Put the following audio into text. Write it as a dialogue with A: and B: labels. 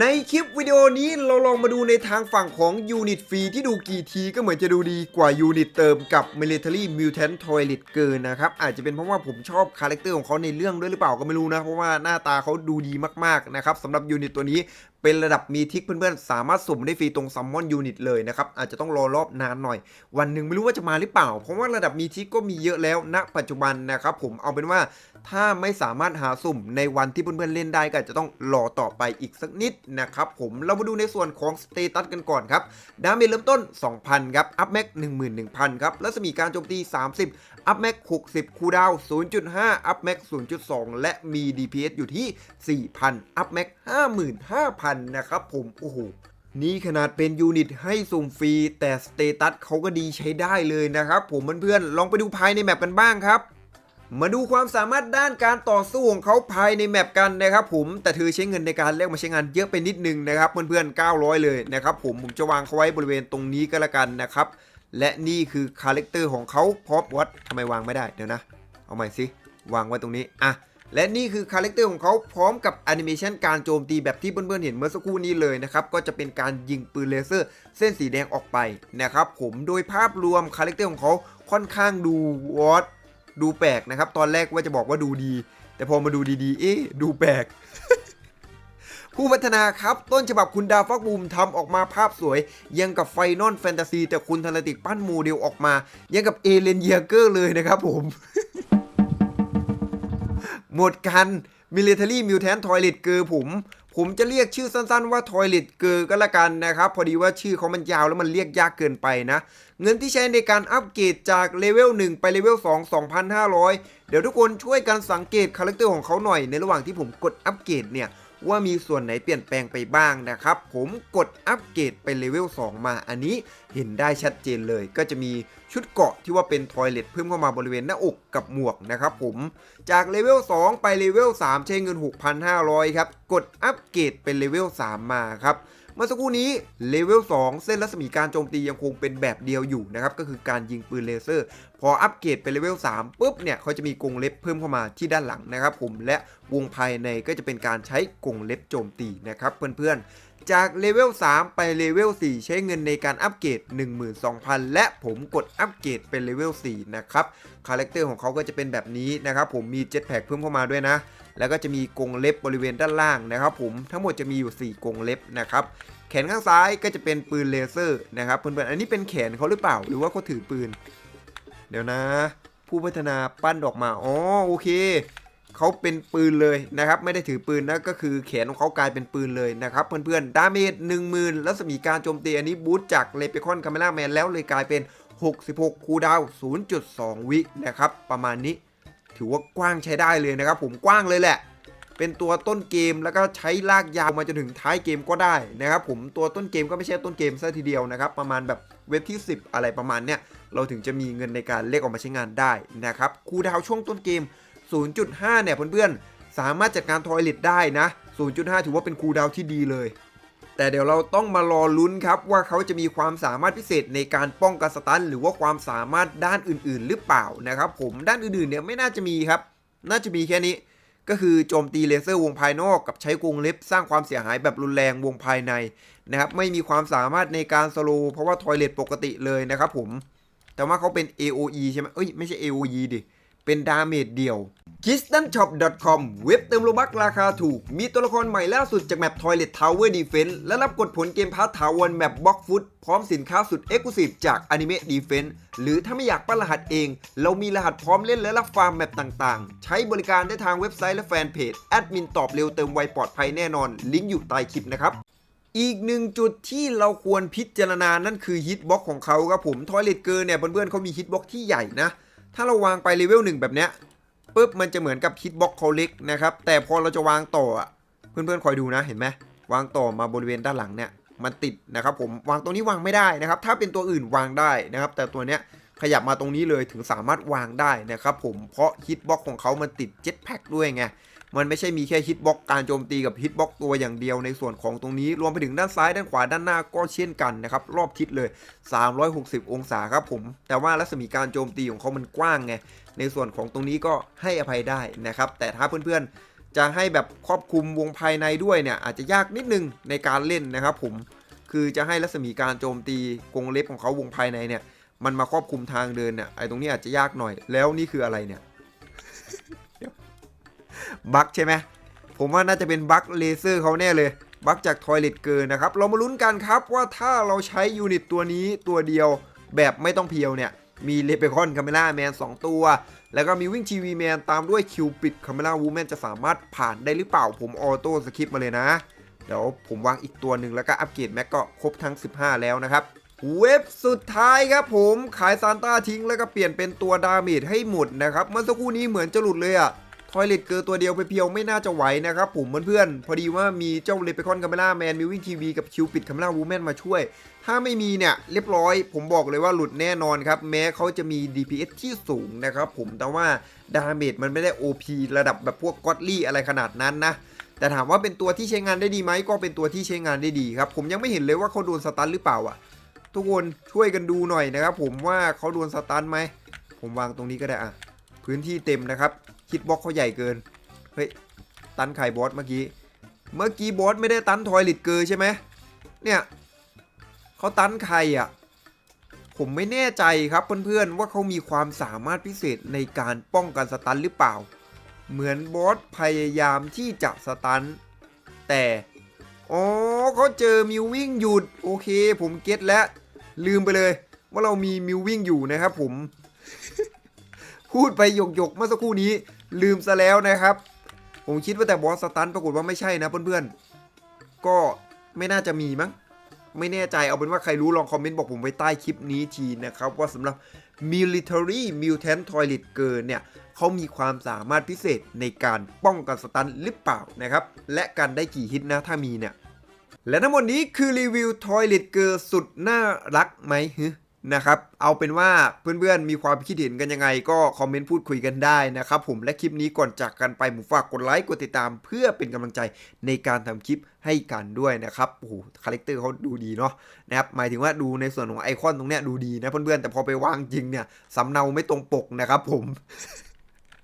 A: ในคลิปวิดีโอนี้เราลองมาดูในทางฝั่งของยูนิตฟรีที่ดูกี่ทีก็เหมือนจะดูดีกว่ายูนิตเติมกับ Military Mutant Toilet เกินนะครับ อาจจะเป็นเพราะว่าผมชอบคาแรคเตอร์ของเขาในเรื่องด้วยหรือเปล่าก็ไม่รู้นะ เพราะว่าหน้าตาเขาดูดีมากๆนะครับสำหรับยูนิตตัวนี้ เป็นระดับมีทิกเพื่อนๆ สามารถสุ่มได้ฟรีตรงซัมมอนยูนิตเลยนะครับ อาจจะต้องรอรอบนานหน่อย วันหนึ่งไม่รู้ว่าจะมาหรือเปล่า เพราะว่าระดับมีทิกก็มีเยอะแล้วณปัจจุบันนะครับผมเอาเป็นว่าถ้าไม่สามารถหาสุ่มในวันที่เพื่อนๆเล่นได้ก็จะต้องรอต่อไปอีกสักนิดนะครับผมเรามาดูในส่วนของสเตตัสกันก่อนครับดาเมจเริ่มต้น 2,000 ครับอัพแม็ก11,000 ครับรัศมีการโจมตี 30 อัพแม็ก60 คูดาว 0.5 อัพแม็ก0.2 และมี DPS อยู่ที่ 4,000 อัพแม็ก55,000นะครับผมโอ้โหนี่ขนาดเป็นยูนิตให้สุ่มฟรี แต่สเตตัสเขาก็ดีใช้ได้เลยนะครับผมเพื่อนๆลองไปดูภายในแมปกันบ้างครับ มาดูความสามารถด้านการต่อสู้ของเขาภายในแมปกันนะครับผมแต่เธอใช้เงินในการแลกมาใช้งานเยอะไปนิดนึงนะครับเพื่อนๆ900 เลยนะครับผมผมจะวางเขาไว้บริเวณตรงนี้ก็แล้วกันนะครับและนี่คือคาแรคเตอร์ของเขาพร้อมวัดทำไมวางไม่ได้เดี๋ยวนะ เอาใหม่สิวางไว้ตรงนี้อะ และนี่คือคาแรคเตอร์ของเขาพร้อมกับแอนิเมชันการโจมตีแบบที่เพื่อนๆเห็นเมื่อสักครู่นี้เลยนะครับ ก็จะเป็นการยิงปืนเลเซอร์เส้นสีแดงออกไปนะครับผมโดยภาพรวมคาแรคเตอร์ของเขาค่อนข้างดูวอตดูแปลกนะครับ ตอนแรกว่าจะบอกว่าดูดี แต่พอมาดูดีๆ เอ๊ะดูแปลกผู้พัฒนาครับต้นฉบับคุณดาวฟักบูมทำออกมาภาพสวย ยังกับไฟนอลแฟนตาซีแต่คุณธนติกปั้นโมเดลออกมา ยังกับเอเลนเยเกอร์เลยนะครับผม หมดกัน Military Mutant Toilet เกอร์ผม ผมจะเรียกชื่อสั้นๆว่า Toilet เกอร์ก็แล้วกันนะครับ พอดีว่าชื่อเขามันยาวแล้วมันเรียกยากเกินไปนะ เงินที่ใช้ในการอัปเกรดจากเลเวล1 ไปเลเวล2 2,500 เดี๋ยวทุกคนช่วยกันสังเกตคาแรคเตอร์ของเขาหน่อยในระหว่างที่ผมกดอัปเกรดเนี่ย ว่ามีส่วนไหนเปลี่ยนแปลงไปบ้างนะครับ ผมกดอัปเกรดไปเลเวล 2 มาอันนี้เห็นได้ชัดเจนเลย ก็จะมีชุดเกาะที่ว่าเป็นทอยเลทเพิ่มเข้ามาบริเวณหน้าอกกับหมวกนะครับผมจากเลเวล 2 ไปเลเวล 3 ใช้เงิน 6,500 ครับ กดอัปเกรดเป็นเลเวล 3 มาครับ เมื่อสักครู่นี้เลเวล2 เส้นรัศมีการโจมตียังคงเป็นแบบเดียวอยู่นะครับ ก็คือการยิงปืนเลเซอร์ พออัปเกรดเป็นเลเวล3ปุ๊บเนี่ยเขาจะมีกรงเล็บเพิ่มเข้ามาที่ด้านหลังนะครับผมและวงภายในก็จะเป็นการใช้กรงเล็บโจมตีนะครับเพื่อนๆ จากเลเวล3ไปเลเวล4ใช้เงินในการอัปเกรด12,000 และผมกดอัปเกรดเป็นเลเวล4นะครับคาแรคเตอร์ของเขาก็จะเป็นแบบนี้นะครับผมมีเจ็ตแพ็กเพิ่มเข้ามาด้วยนะ แล้วก็จะมีกรงเล็บบริเวณด้านล่างนะครับผมทั้งหมดจะมีอยู่ 4กรงเล็บนะครับแขนข้างซ้ายก็จะเป็นปืนเลเซอร์นะครับเพื่อนๆอันนี้เป็นแขนเขาหรือเปล่า หรือว่าเขาถือปืน เดี๋ยวนะ ผู้พัฒนาปั้นออกมาอ๋อโอเค เขาเป็นปืนเลยนะครับ ไม่ได้ถือปืนนะก็คือแขนของเขากลายเป็นปืนเลยนะครับ เพื่อนๆ ดาเมจ10,000รัศมีการโจมตีอันนี้บูสต์จากเลเปคอนคาเมล่าแมนแล้วเลยกลายเป็น 66 คูดาวน์0.2 วินะครับ ประมาณนี้ ถือว่ากว้างใช้ได้เลยนะครับ ผมกว้างเลยแหละ เป็นตัวต้นเกมแล้วก็ใช้ลากยาวมาจนถึงท้ายเกมก็ได้นะครับ ผมตัวต้นเกมก็ไม่ใช่ต้นเกมซะทีเดียวนะครับ ประมาณแบบเว็บที่ 10 อะไรประมาณเนี้ยเราถึงจะมีเงินในการเรียกออกมาใช้งานได้นะครับคูดาวช่วงต้นเกม 0.5 เนี่ยเพื่อนๆ สามารถจัดการทอยเลทได้นะ 0.5 ถือว่าเป็นคูลดาวที่ดีเลย แต่เดี๋ยวเราต้องมารอลุ้นครับว่าเขาจะมีความสามารถพิเศษในการป้องกันสตันหรือว่าความสามารถด้านอื่นๆ หรือเปล่านะครับผมด้านอื่นๆเนี่ยไม่น่าจะมีครับ น่าจะมีแค่นี้ ก็คือโจมตีเลเซอร์วงภายนอกกับใช้กรงเล็บสร้างความเสียหายแบบรุนแรงวงภายในนะครับไม่มีความสามารถในการสโลว์เพราะว่าทอยเลทปกติเลยนะครับผมแต่ว่าเขาเป็น AOE ใช่ไหมเอ้ยไม่ใช่ AOE ดิเเป็นดาเมจเดียว k i s t a n s h o p c o m เว็บเติมโลบักราคาถูก มีตัวละครใหม่ล่าสุดจากแมป Toilet Tower Defense และรับกดผลเกมพาร์ทถาวรแมปบล็อกฟุตพร้อมสินค้าสุด Exclusive จาก Anime Defense หรือถ้าไม่อยากปั้นรหัสเอง เรามีรหัสพร้อมเล่นและรับฟาร์มแมปต่างๆ ใช้บริการได้ทางเว็บไซต์และแฟนเพจแอดมินตอบเร็วเติมไวปลอดภัยแน่นอน ลิงก์อยู่ใต้คลิปนะครับอีกหนึ่งจุดที่เราควรพิจารณานั่นคือฮิตบ็อกของเขาครับผมทอยเลตเกอร์เนี่ยเพื่อนๆเขามีฮิตบ็อกที่ใหญ่นะ ถ้าเราวางไปเลเวลหนึ่งแบบเนี้ยปุ๊บมันจะเหมือนกับคิดบล็อกเขาเล็กนะครับ แต่พอเราจะวางต่ออะเพื่อนๆคอยดูนะเห็นไหมวางต่อมาบริเวณด้านหลังเนี่ยมันติดนะครับผมวางตรงนี้วางไม่ได้นะครับ ถ้าเป็นตัวอื่นวางได้นะครับ แต่ตัวเนี้ย ขยับมาตรงนี้เลยถึงสามารถวางได้นะครับผมเพราะฮิตบ็อกของเขามันติดเจ็ตแพ็กด้วยไงมันไม่ใช่มีแค่ฮิตบ็อกการโจมตีกับฮิตบ็อกตัวอย่างเดียวในส่วนของตรงนี้ รวมไปถึงด้านซ้ายด้านขวาด้านหน้าก็เช่นกันนะครับ รอบทิศเลย 360 องศาครับผม แต่ว่ารัศมีการโจมตีของเขามันกว้างไง ในส่วนของตรงนี้ก็ให้อภัยได้นะครับ แต่ถ้าเพื่อนๆ จะให้แบบครอบคลุมวงภายในด้วยเนี่ย อาจจะยากนิดนึงในการเล่นนะครับผมคือจะให้รัศมีการโจมตีกรงเล็บของเขาวงภายในเนี่ย มันมาครอบคลุมทางเดินเนี่ยไอ้ตรงนี้อาจจะยากหน่อย แล้วนี่คืออะไรเนี่ยบั๊กใช่ไหมผมว่าน่าจะเป็นบั๊กเลเซอร์เขาแน่เลยบั๊กจากทอยเลตเกินนะครับ เรามาลุ้นกันครับว่าถ้าเราใช้ยูนิตตัวนี้ตัวเดียวแบบไม่ต้องเพียวเนี่ย มีเลเปคอนคาเมล่าแมน2ตัว แล้วก็มีวิ่งทีวีแมนตามด้วยคิวปิดคาเมล่าวูแมนจะสามารถผ่านได้หรือเปล่าผมออโต้สคริปมาเลยนะ เดี๋ยวผมวางอีกตัวหนึ่งแล้วก็อัปเกรดแม็กก็ครบทั้ง 15 แล้วนะครับ เว็บสุดท้ายครับผมขายซานต้าทิ้งแล้วก็เปลี่ยนเป็นตัวดาเมจให้หมดนะครับเมื่อสักครู่นี้เหมือนจะหลุดเลยอะทอยเลตเกินตัวเดียวไปเพียวไม่น่าจะไหวนะครับผมเพื่อนๆพอดีว่ามีเจ้าเลเปคอนคาเมล่าแมนมีวิ่งทีวีกับคิวปิดคาเมล่าวูแมนมาช่วย ถ้าไม่มีเนี่ยเรียบร้อย ผมบอกเลยว่าหลุดแน่นอนครับ แม้เขาจะมี DPS ที่สูงนะครับผมแต่ว่าดาเมจมันไม่ได้ OP ระดับแบบพวกก็อดลี่อะไรขนาดนั้นนะแต่ถามว่าเป็นตัวที่ใช้งานได้ดีไหมก็เป็นตัวที่ใช้งานได้ดีครับผมยังไม่เห็นเลยว่าเขาโดนสตันหรือเปล่าอะ ทุกคนช่วยกันดูหน่อยนะครับ ผมว่าเขาโดนสตันไหมผมวางตรงนี้ก็ได้อะพื้นที่เต็มนะครับ คิดบล็อกเขาใหญ่เกินเฮ้ยตันไข่บอสเมื่อกี้เมื่อกี้บอสไม่ได้ตันทอยลิตเกอร์ใช่ไหมเนี่ยเขาตันใครอะ ผมไม่แน่ใจครับเพื่อนๆว่าเขามีความสามารถพิเศษในการป้องกันสตันหรือเปล่า เหมือนบอสพยายามที่จะสตัน แต่ อ๋อเขาเจอมิววิ่งหยุด โอเค ผมเก็ตแล้ว ลืมไปเลย ว่าเรามีมิววิ่งอยู่นะครับผม พูดไปหยกหยกเมื่อสักครู่นี้ ลืมซะแล้วนะครับ ผมคิดว่าแต่บอสสตันปรากฏว่าไม่ใช่นะเพื่อนๆ ก็ไม่น่าจะมีมั้งไม่แน่ใจเอาเป็นว่าใครรู้ลองคอมเมนต์บอกผมไว้ใต้คลิปนี้ทีนะครับ ว่าสำหรับ military mutant toilet girl เนี่ยเขามีความสามารถพิเศษในการป้องกันสตันหรือเปล่านะครับ และกันได้กี่ฮิตนะถ้ามีเนี่ย และทั้งหมดนี้คือรีวิว Toilet Girl สุดน่ารักไหมฮึนะครับเอาเป็นว่าเพื่อนๆมีความคิดเห็นกันยังไงก็คอมเมนต์พูดคุยกันได้นะครับผมและคลิปนี้ก่อนจากกันไปผมฝากกดไลค์กดติดตามเพื่อเป็นกำลังใจในการทำคลิปให้กันด้วยนะครับโอ้โหคาแรคเตอร์เขาดูดีเนาะนะครับหมายถึงว่าดูในส่วนของไอคอนตรงเนี้ยดูดีนะเพื่อนๆแต่พอไปวางจริงเนี่ยสำเนาไม่ตรงปกนะครับผม